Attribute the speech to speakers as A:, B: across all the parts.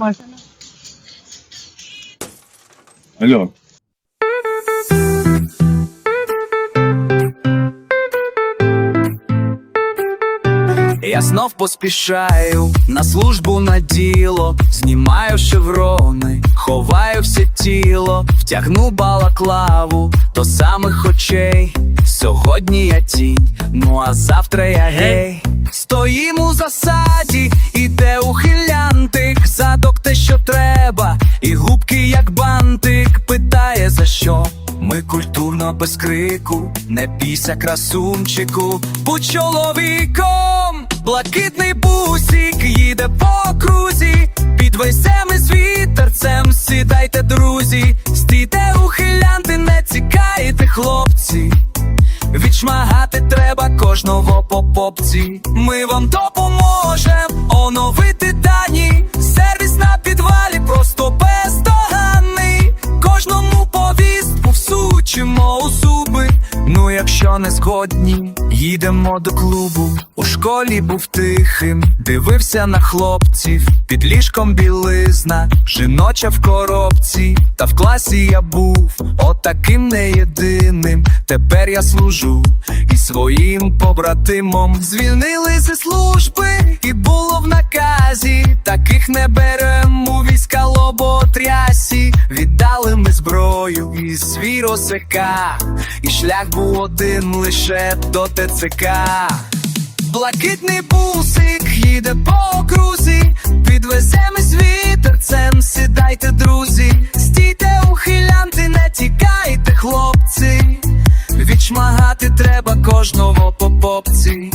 A: Можна.
B: Алло.
C: Я знов поспішаю на службу на діло, знімаю шеврони, ховаю все тіло, втягну балаклаву до самих очей. Сьогодні я тінь, ну а завтра я гей. Стоїм у засаді, що. Ми культурно без крику, не бійся красунчику, будь чоловіком, блакитний бусик їде по крузі, під весеми з вітерцем сідайте, друзі, стійте ухилянти, не цікайте, хлопці. Відшмагати треба кожного по попці. Ми вам допоможем оновити Якщо не згодні, їдемо до клубу. У школі був тихим, дивився на хлопців. Під ліжком білизна, жіноча в коробці. Та в класі я був отаким не єдиним. Тепер я служу і своїм побратимом звільнили зі служби, і було в наказі. Таких не берем у війська лоботрясі. Віддали ми зброю і свій росика, і шлях був один лише до ТЦК. Блакитний бусик їде по окрузі, підвеземо з вітерцем, сідайте, друзі, стійте ухилянти, не тікайте, хлопці. Відшмагати треба кожного по попці.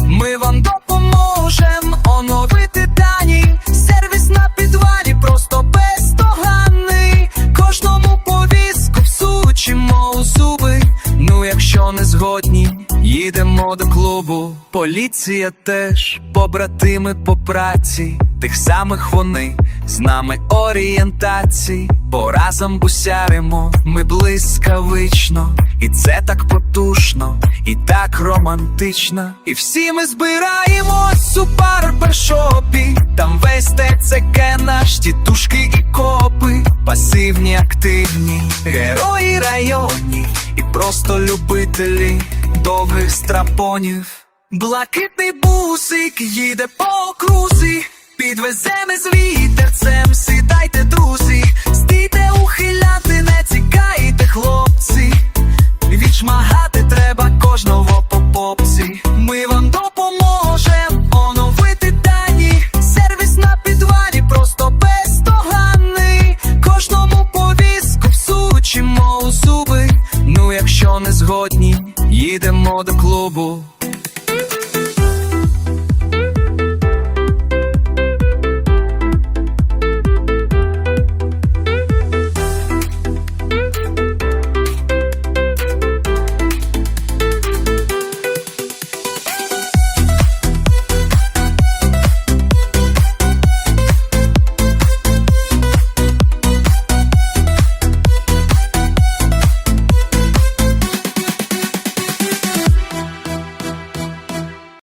C: Їдемо до клубу. Поліція теж, побратими по праці, тих самих вони з нами орієнтації, бо разом бусяримо ми блискавично, і це так потужно, і так романтично. І всі ми збираємось у барбершопі, там весь ТЦК наш тітушки і копи, пасивні, активні, герої районні. І просто любителі довгих страпонів. Блакитний бусик їде по крузі, підвеземо з вітерцем, сідайте, не згодні, їдемо до клубу.